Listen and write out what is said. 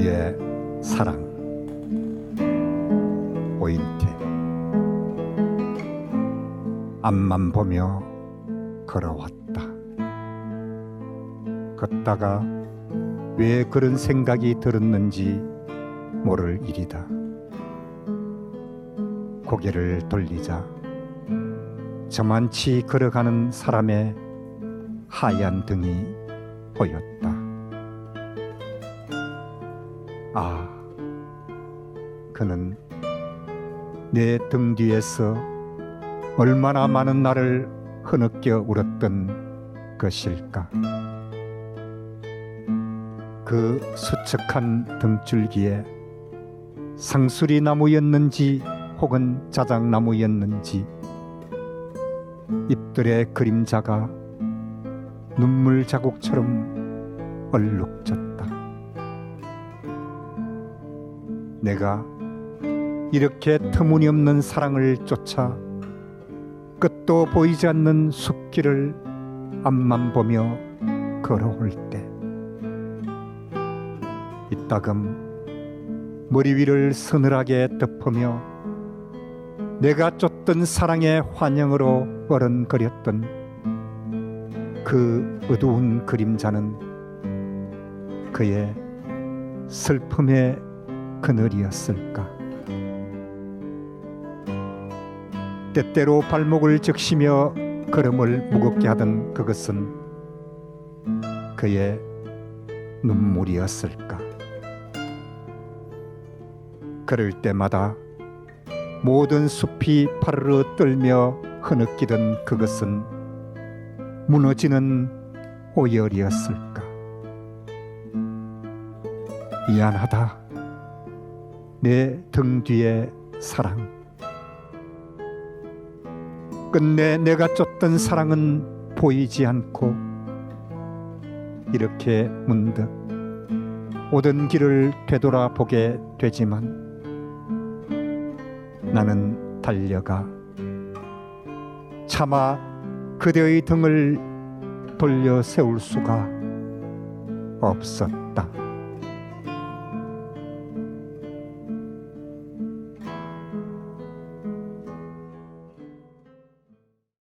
아버지의 사랑 오인태. 앞만 보며 걸어왔다. 걷다가 왜 그런 생각이 들었는지 모를 일이다. 고개를 돌리자 저만치 걸어가는 사람의 하얀 등이 보였다. 아, 그는 내 등 뒤에서 얼마나 많은 나를 흐느껴 울었던 것일까. 그 수척한 등줄기에 상수리 나무였는지 혹은 자작나무였는지 잎들의 그림자가 눈물 자국처럼 얼룩졌다. 내가 이렇게 터무니없는 사랑을 쫓아 끝도 보이지 않는 숲길을 앞만 보며 걸어올 때 이따금 머리 위를 서늘하게 덮으며 내가 쫓던 사랑의 환영으로 어른거렸던 그 어두운 그림자는 그의 슬픔의 그늘이었을까. 때때로 발목을 적시며 걸음을 무겁게 하던 그것은 그의 눈물이었을까. 그럴 때마다 모든 숲이 파르르 떨며 흐느끼던 그것은 무너지는 오열이었을까. 미안하다. 내 등 뒤의 사랑. 끝내 내가 쫓던 사랑은 보이지 않고 이렇게 문득 오던 길을 되돌아보게 되지만 나는 달려가 차마 그대의 등을 돌려 세울 수가 없었다.